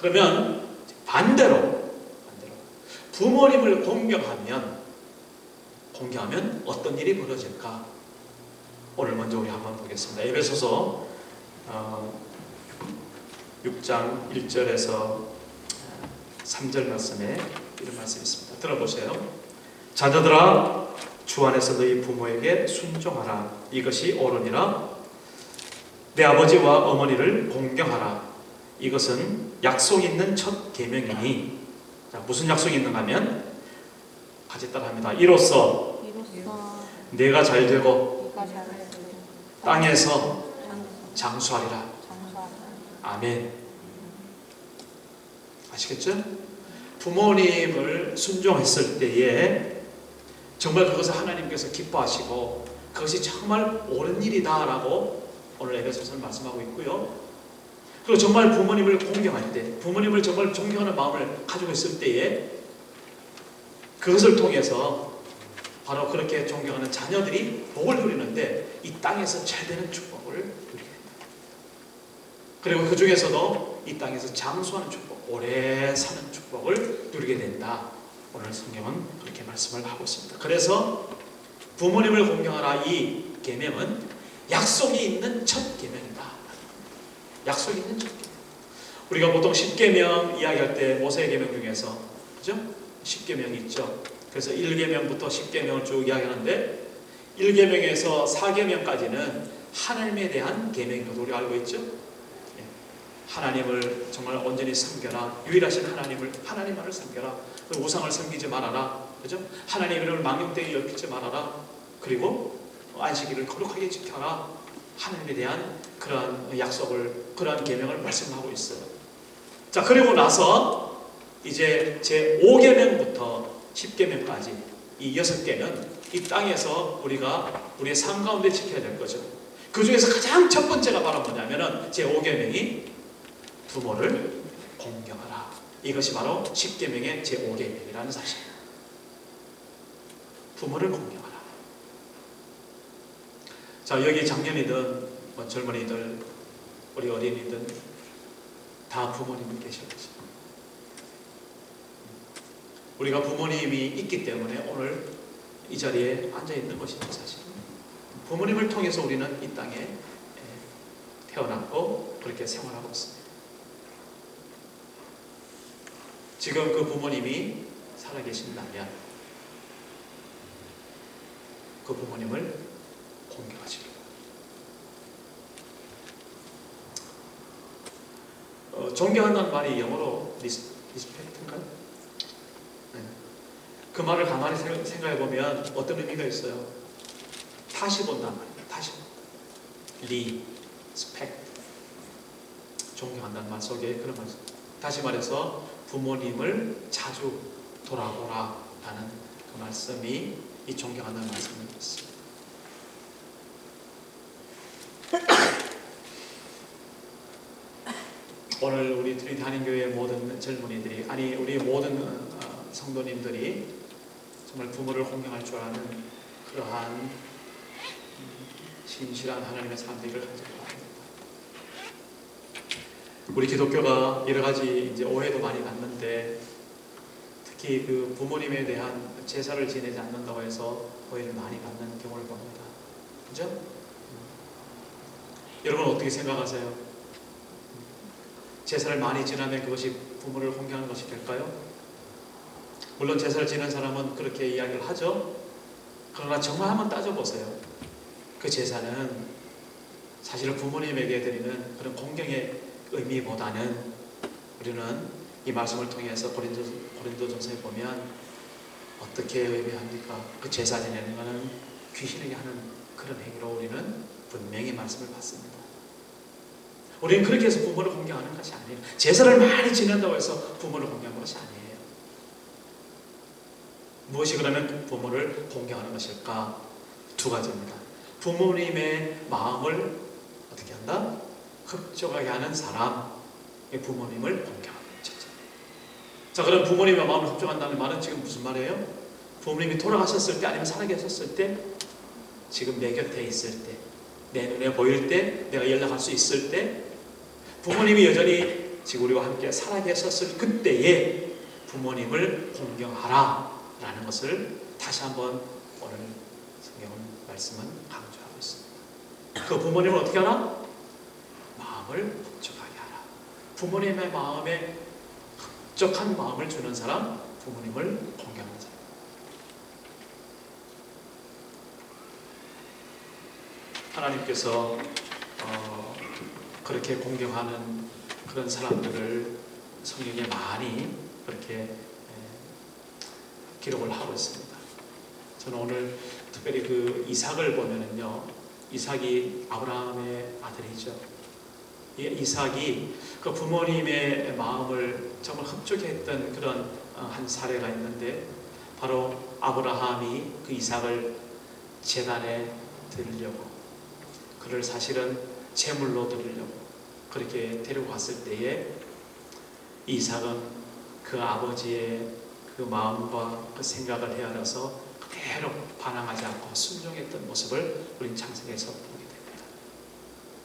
그러면 반대로 반대로 부모님을 공경하면 공경하면 어떤 일이 벌어질까? 오늘 먼저 우리 한번 보겠습니다. 에베소서 어, 6장 1절에서 3절 말씀에 이런 말씀이 있습니다. 들어보세요. 자녀들아 주 안에서 너희 부모에게 순종하라. 이것이 옳으니라. 내 아버지와 어머니를 공경하라. 이것은 약속 있는 첫 계명이니 자, 무슨 약속이 있는가 하면 같이 따라합니다. 이로써 이로써 내가 잘 되고 땅에서 장수하리라. 아멘. 아시겠죠? 부모님을 순종했을 때에 정말 그것을 하나님께서 기뻐하시고 그것이 정말 옳은 일이다라고 오늘 에베소서는 말씀하고 있고요. 그리고 정말 부모님을 공경할 때, 부모님을 정말 존경하는 마음을 가지고 있을 때에 그것을 통해서 바로 그렇게 존경하는 자녀들이 복을 누리는데 이 땅에서 제대는 축복을 누리게 됩니다. 그리고 그 중에서도 이 땅에서 장수하는 축복, 오래 사는 축복을 누리게 된다. 오늘 성경은 그렇게 말씀을 하고 있습니다. 그래서 부모님을 공경하라 이 계명은 약속이 있는 첫 계명이다. 약속이 있는 첫 계명. 우리가 보통 10계명 이야기할 때 모세의 계명 중에서 그죠? 10계명이 있죠. 그래서 1계명부터 10계명을 쭉 이야기하는데 1계명에서 4계명까지는 하나님에 대한 계명인 것도 우리 알고 있죠. 예. 하나님을 정말 온전히 섬겨라. 유일하신 하나님을 하나님만을 섬겨라. 우상을 섬기지 말아라. 그죠? 하나님 이름을 망령되게 여기지 말아라. 그리고 안식일을 거룩하게 지켜라. 하나님에 대한 그러한 약속을 그러한 계명을 말씀하고 있어요. 자 그리고 나서 이제 제 5계명부터 10계명까지 이 여섯 개는 이 땅에서 우리가 우리의 삶 가운데 지켜야 될 거죠. 그 중에서 가장 첫 번째가 바로 뭐냐면은 제 5계명이 부모를 공경하라. 이것이 바로 10계명의 제 5계명이라는 사실입니다. 부모를 공경하라. 자, 여기 장년이든 뭐 젊은이들, 우리 어린이든 다 부모님이 계십니다. 우리가 부모님이 있기 때문에 오늘 이 자리에 앉아 있는 것입니다, 사실. 부모님을 통해서 우리는 이 땅에 예, 태어났고 그렇게 생활하고 있습니다. 지금 그 부모님이 살아계신다면 그 부모님을 공경하시기 존경한다는 말이 영어로 리스, 리스펙트인가요? 네. 그 말을 가만히 생- 생각해 보면 어떤 의미가 있어요? 다시 본단 말이에요. 다시 리, 스펙트 존경한다는 말 속에 그런 말. 다시 말해서 부모님을 자주 돌아보라 라는 그 말씀이 이 존경한다는 말씀이 있습니다. 오늘 우리 트리티 한인교회 모든 젊은이들이 아니 우리 모든 어, 성도님들이 정말 부모를 공경할 줄 아는 그러한 음, 신실한 하나님의 삶 되기를 간절히 바랍니다. 우리 기독교가 여러 가지 이제 오해도 많이 받는데 특히 그 부모님에 대한 제사를 지내지 않는다고 해서 오해를 많이 받는 경우를 봅니다. 그죠? 음. 여러분 어떻게 생각하세요? 제사를 많이 지나면 그것이 부모를 공경하는 것이 될까요? 물론 제사를 지낸 사람은 그렇게 이야기를 하죠. 그러나 정말 한번 따져보세요. 그 제사는 사실 부모님에게 드리는 그런 공경의 의미보다는 우리는 이 말씀을 통해서 고린도, 고린도전서에 보면 어떻게 의미합니까? 그 제사 지내는 것은 귀신에게 하는 그런 행위로 우리는 분명히 말씀을 받습니다. 우리는 그렇게 해서 부모를 공경하는 것이 아니에요. 제사를 많이 지낸다고 해서 부모를 공경하는 것이 아니에요. 무엇이 그러면 부모를 공경하는 것일까? 두 가지입니다. 부모님의 마음을 어떻게 한다? 흡족하게 하는 사람, 부모님을 공경하는 거죠. 자, 그럼 부모님의 마음을 흡족한다는 말은 지금 무슨 말이에요? 부모님이 돌아가셨을 때 아니면 살아계셨을 때, 지금 내 곁에 있을 때, 내 눈에 보일 때, 내가 연락할 수 있을 때, 부모님이 여전히 지금 우리와 함께 살아계셨을 그때에 부모님을 공경하라 라는 것을 다시 한번 오늘 성경 말씀은 강조하고 있습니다. 그 부모님을 어떻게 하나? 마음을 흡족하게 하라. 부모님의 마음에 흡족한 마음을 주는 사람, 부모님을 공경하는 사람. 하나님께서 어, 그렇게 공경하는 그런 사람들을 성경에 많이 그렇게 에, 기록을 하고 있습니다. 저는 오늘 특별히 그 이삭을 보면은요, 이삭이 아브라함의 아들이죠. 이 이삭이 그 부모님의 마음을 정말 흡족해 했던 그런 어, 한 사례가 있는데, 바로 아브라함이 그 이삭을 재단에 드리려고, 그를 사실은 제물로 드리려고 그렇게 데리고 갔을 때에 이삭은 그 아버지의 그 마음과 그 생각을 헤아려서 그대로 반항하지 않고 순종했던 모습을 우린 창세기에서 보게 됩니다.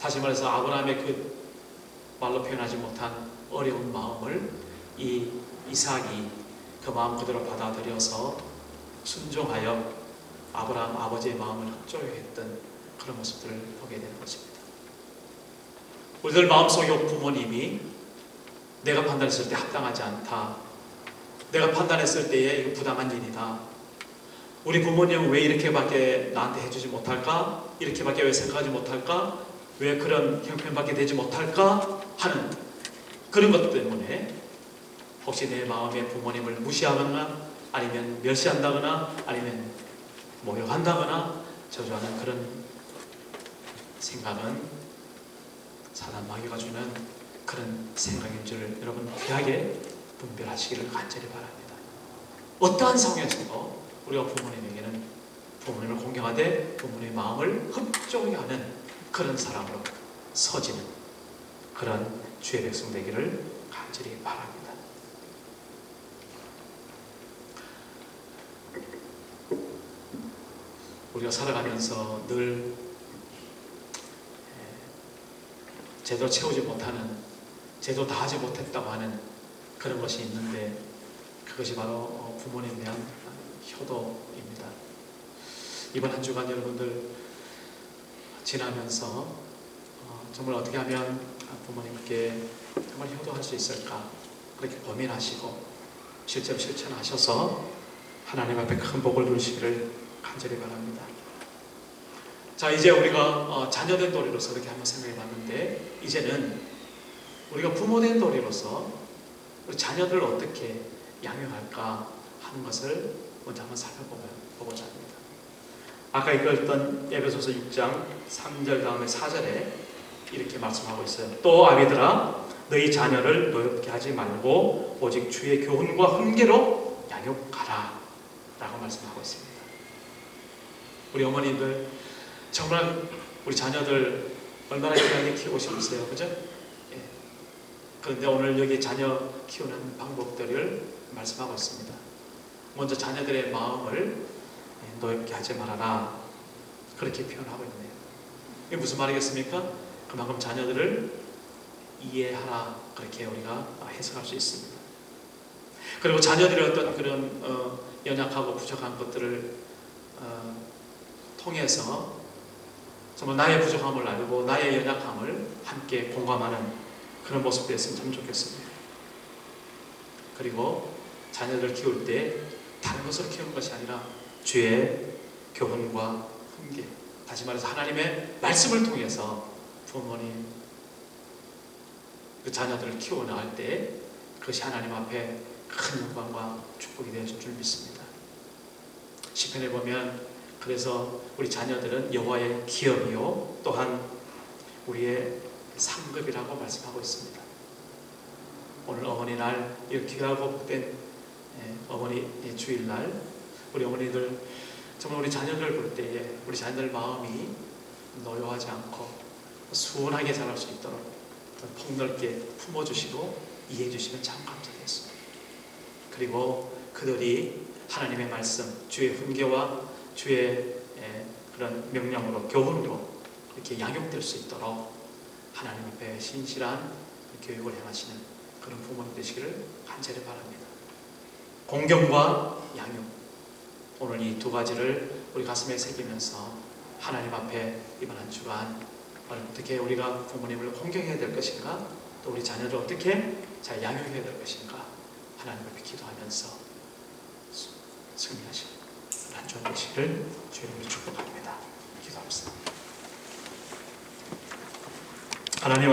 다시 말해서 아브라함의 그 말로 표현하지 못한 어려운 마음을 이 이삭이 그 마음 그대로 받아들여서 순종하여 아브라함 아버지의 마음을 흡족했던 그런 모습들을 보게 되는 것입니다. 우리들 마음속에 부모님이 내가 판단했을 때 합당하지 않다. 내가 판단했을 때에 이거 부당한 일이다. 우리 부모님은 왜 이렇게밖에 나한테 해주지 못할까? 이렇게밖에 왜 생각하지 못할까? 왜 그런 형편밖에 되지 못할까? 하는 그런 것 때문에 혹시 내 마음에 부모님을 무시하거나 아니면 멸시한다거나 아니면 모욕한다거나 저주하는 그런 생각은 사단 마귀가 주는 그런 생각인 줄 여러분 귀하게 분별하시기를 간절히 바랍니다. 어떠한 상황에서도 우리가 부모님에게는 부모님을 공경하되 부모님의 마음을 흡족하게 하는 그런 사람으로 서지는 그런 주의 백성 되기를 간절히 바랍니다. 우리가 살아가면서 늘 제대로 채우지 못하는, 제대로 다 하지 못했다고 하는 그런 것이 있는데 그것이 바로 부모님에 대한 효도입니다. 이번 한 주간 여러분들 지나면서 어, 정말 어떻게 하면 부모님께 정말 효도할 수 있을까 그렇게 고민하시고 실제로 실천하셔서 하나님 앞에 큰 복을 누리시기를 간절히 바랍니다. 자 이제 우리가 어, 자녀된 도리로서 그렇게 한번 생각해 봤는데 이제는 우리가 부모된 도리로서 우리 자녀들을 어떻게 양육할까 하는 것을 먼저 한번 살펴보고자 합니다. 아까 읽었던 에베소서 6장 3절 다음에 4절에 이렇게 말씀하고 있어요. 또 아비들아 너희 자녀를 노엽게 하지 말고 오직 주의 교훈과 훈계로 양육하라 라고 말씀하고 있습니다. 우리 어머니들 정말 우리 자녀들 얼마나 귀하게 키우고 싶으세요. 그죠? 예. 그런데 오늘 여기 자녀 키우는 방법들을 말씀하고 있습니다. 먼저 자녀들의 마음을 노엽게 하지 말아라. 그렇게 표현하고 있네요. 이게 무슨 말이겠습니까? 그만큼 자녀들을 이해하라. 그렇게 우리가 해석할 수 있습니다. 그리고 자녀들의 어떤 그런 어, 연약하고 부족한 것들을 어, 통해서 정말 나의 부족함을 알고 나의 연약함을 함께 공감하는 그런 모습 됐으면 참 좋겠습니다. 그리고 자녀들 키울 때 다른 것으로 키우는 것이 아니라 주의 교훈과 훈계 다시 말해서 하나님의 말씀을 통해서 부모님 그 자녀들을 키워나갈 때 그것이 하나님 앞에 큰 영광과 축복이 되어질 줄 믿습니다. 시편에 보면 그래서 우리 자녀들은 여호와의 기업이요 또한 우리의 상급이라고 말씀하고 있습니다. 오늘 어머니날 이 귀하고 복된 예, 어머니 주일날 우리 어머니들 정말 우리 자녀들 볼 때에 우리 자녀들 마음이 노여하지 않고 수원하게 자랄 수 있도록 폭넓게 품어주시고 이해해 주시면 참 감사했습니다. 그리고 그들이 하나님의 말씀, 주의 훈계와 주의 그런 명령으로 교훈으로 이렇게 양육될 수 있도록 하나님 앞에 신실한 교육을 행하시는 그런 부모님 되시기를 간절히 바랍니다. 공경과 양육 오늘 이 두 가지를 우리 가슴에 새기면서 하나님 앞에 이번 한 주간 어떻게 우리가 부모님을 공경해야 될 것인가 또 우리 자녀를 어떻게 잘 양육해야 될 것인가 하나님 앞에 기도하면서 수- 승리하시고 한주 되시기를 주님으로 축복합니다. 기도합시다. 하나님